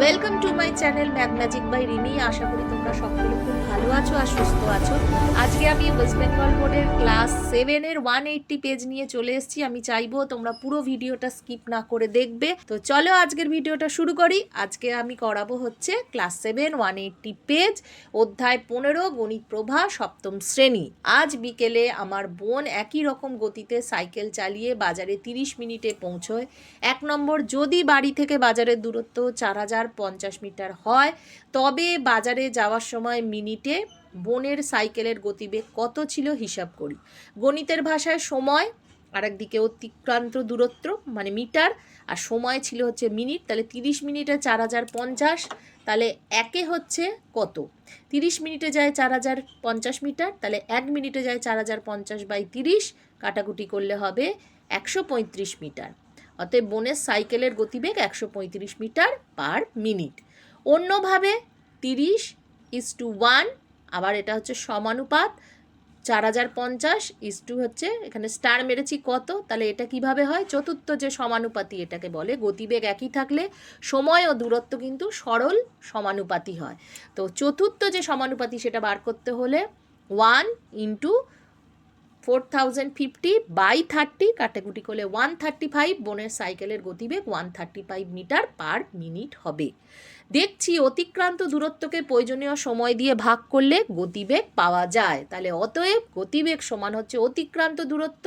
Welcome to my channel math magic by Rimi আশা করি তোমরা সকলে খুব ভালো আছো আর সুস্থ আছো। আজকে আমি ওয়েস্ট বেঙ্গল বোর্ডের ক্লাস সেভেনের ওয়ান এইটটি পেজ নিয়ে চলে এসেছি। আমি চাইব তোমরা পুরো ভিডিওটা স্কিপ না করে দেখবে। তো চলো আজকের ভিডিওটা শুরু করি। আজকে আমি করাবো হচ্ছে class seven one eighty page অধ্যায় পনেরো, গণিত প্রভা, সপ্তম শ্রেণি। আজ বিকেলে আমার বোন একই রকম গতিতে সাইকেল চালিয়ে বাজারে তিরিশ মিনিটে পৌঁছয়। এক নম্বর, যদি বাড়ি থেকে বাজারের দূরত্ব চার হাজার পঞ্চাশ মিটার হয়। তবে বাজারে যাওয়ার সময় মিনিটে বোনের সাইকেলের গতিবেগ কত ছিল হিসাব করি। গণিতের ভাষায় সময় আর একদিকে অতিক্রান্ত দূরত্ব মানে মিটার, আর সময় ছিল হচ্ছে মিনিট, তাহলে তিরিশ মিনিটে চার হাজার পঞ্চাশ, তাহলে একে হচ্ছে কত? তিরিশ মিনিটে যায় চার হাজার পঞ্চাশ মিটার, তাহলে এক মিনিটে যায় চার হাজার পঞ্চাশ বাই তিরিশ, কাটাকুটি করলে হবে একশো পঁয়ত্রিশ মিটার। অতএব বোনের সাইকেলের গতিবেগ একশো পঁয়ত্রিশ মিটার পার মিনিট। অন্যভাবে তিরিশ ইস টু ওয়ান আবার এটা হচ্ছে সমানুপাত, চার হাজার পঞ্চাশ ইস টু হচ্ছে, এখানে স্টার মেরেছি কত, তাহলে এটা কীভাবে হয়? চতুর্থ যে সমানুপাতি এটাকে বলে, গতিবেগ একই থাকলে সময় ও দূরত্ব কিন্তু সরল সমানুপাতি হয়। তো চতুর্থ যে সমানুপাতি সেটা বার করতে হলে one into four thousand fifty by thirty কাটাকুটি করলে ওয়ান থার্টি ফাইভ, বোনের সাইকেলের গতিবেগ one thirty five metre per minute হবে। দেখছি অতিক্রান্ত দূরত্বকে প্রয়োজনীয় সময় দিয়ে ভাগ করলে গতিবেগ পাওয়া যায়। তাহলে অতএব গতিবেগ সমান হচ্ছে অতিক্রান্ত দূরত্ব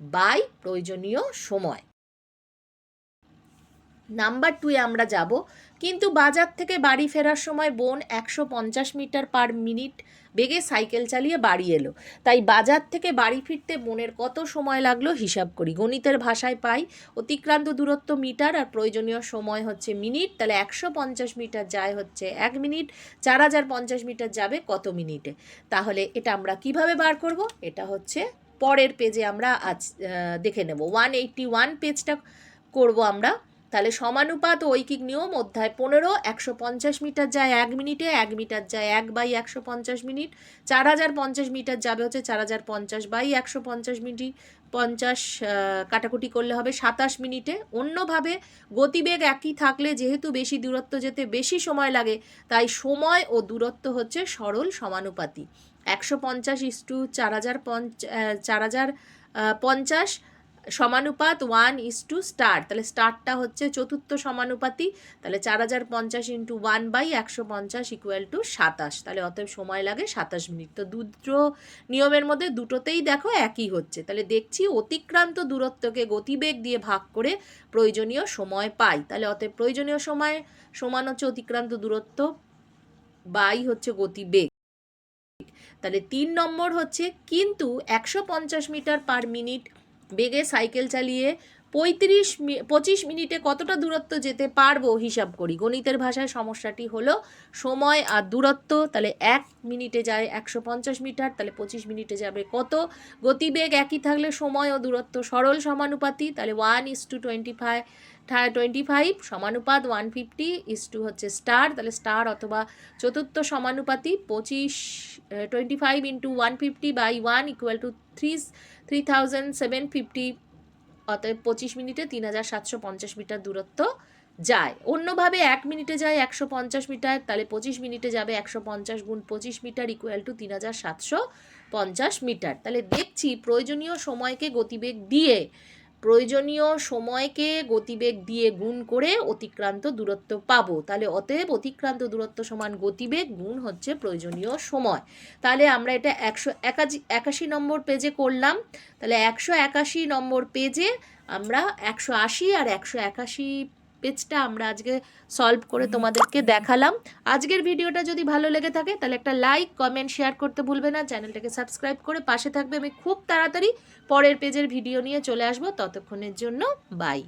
বাই প্রয়োজনীয় সময়। নাম্বার টুয়ে আমরা যাব। কিন্তু বাজার থেকে বাড়ি ফেরার সময় বোন একশো পঞ্চাশ মিটার পার মিনিট বেগে সাইকেল চালিয়ে বাড়ি এলো। তাই বাজার থেকে বাড়ি ফিরতে বোনের কত সময় লাগল হিসাব করি। গণিতের ভাষায় পাই, অতিক্রান্ত দূরত্ব মিটার আর প্রয়োজনীয় সময় হচ্ছে মিনিট তাহলে একশো পঞ্চাশ মিটার যায় হচ্ছে এক মিনিট চার হাজার পঞ্চাশ মিটার যাবে কত মিনিটে তাহলে এটা আমরা কীভাবে বার করব? এটা হচ্ছে পরের পেজে আমরা আজ দেখে নেব। ওয়ান এইটটি ওয়ান পেজটা করব আমরা। তাহলে সমানুপাত ঐকিক নিয়ম অধ্যায় পনেরো, একশো পঞ্চাশ মিটার যায় এক মিনিটে, এক মিটার যায় এক বাই একশো পঞ্চাশ মিনিট। চার হাজার পঞ্চাশ মিটার যাবে হচ্ছে চার হাজার পঞ্চাশ বাই একশো পঞ্চাশ মিনিট পঞ্চাশ কাটাকুটি করলে হবে সাতাশ মিনিটে। অন্যভাবে গতিবেগ একই থাকলে যেহেতু বেশি দূরত্ব যেতে বেশি সময় লাগে, তাই সময় ও দূরত্ব হচ্ছে সরল সমানুপাতি। একশো পঞ্চাশ ইস টু চার হাজার পঞ্চ চার হাজার পঞ্চাশ সমানুপাত ওয়ান ইস টু স্টার। তাহলে স্টারটা হচ্ছে চতুর্থ সমানুপাতি, তাহলে চার হাজার পঞ্চাশ ইন্টু ওয়ান বাই একশো পঞ্চাশ ইকুয়াল টু সাতাশ। তাহলে অতএব সময় লাগে সাতাশ মিনিট। তো দুটো নিয়মের মধ্যে দুটোতেই দেখো একই হচ্ছে। তাহলে দেখছি অতিক্রান্ত দূরত্বকে গতিবেগ দিয়ে ভাগ করে প্রয়োজনীয় সময় পাই। তাহলে অতএব প্রয়োজনীয় সময় সমান হচ্ছে অতিক্রান্ত দূরত্ব বাই হচ্ছে গতিবেগ। তাহলে তিন নম্বর হচ্ছে কিন্তু একশো পঞ্চাশ মিটার পার মিনিট বেগে সাইকেল চালিয়ে পঁয়ত্রিশ পঁচিশ মিনিটে কতটা দূরত্ব যেতে পারব হিসাব করি। গণিতের ভাষায় সমস্যাটি হলো সময় আর দূরত্ব, তাহলে এক মিনিটে যায় একশো পঞ্চাশ মিটার, তাহলে পঁচিশ মিনিটে যাবে কত? গতিবেগ একই থাকলে সময় ও দূরত্ব সরল সমানুপাতি, তাহলে one is two twenty five twenty five সমানুপাত one fifty is two হচ্ছে স্টার তাহলে স্টার অথবা চতুর্থ সমানুপাতি, পঁচিশ twenty five into one fifty by one equal to three three thousand seven fifty অতএব পঁচিশ মিনিটে তিন হাজার সাতশো পঞ্চাশ মিটার দূরত্ব যায়। অন্যভাবে এক মিনিটে যায় একশো পঞ্চাশ মিটার, তাহলে পঁচিশ মিনিটে যাবে একশো পঞ্চাশ গুণ পঁচিশ মিটার ইকুয়াল টু তিন হাজার সাতশো পঞ্চাশ মিটার। তাহলে দেখছি প্রয়োজনীয় সময়কে গতিবেগ দিয়ে প্রয়োজনীয় সময়কে গতিবেগ দিয়ে গুণ করে অতিক্রান্ত দূরত্ব পাবো। তাহলে অতএব অতিক্রান্ত দূরত্ব সমান গতিবেগ গুণ হচ্ছে প্রয়োজনীয় সময়। তাহলে আমরা এটা একশো একাশি একাশি নম্বর পেজে করলাম। তাহলে একশো একাশি নম্বর পেজে আমরা একশো আশি আর একশো একাশি পেজটা আমরা আজকে সলভ করে তোমাদেরকে দেখালাম। আজকের ভিডিওটা যদি ভালো লেগে থাকে, তাহলে একটা লাইক কমেন্ট শেয়ার করতে ভুলবে না। চ্যানেলটাকে সাবস্ক্রাইব করে পাশে থাকবে। আমি খুব তাড়াতাড়ি পরের পেজের ভিডিও নিয়ে চলে আসব। ততক্ষণের জন্য বাই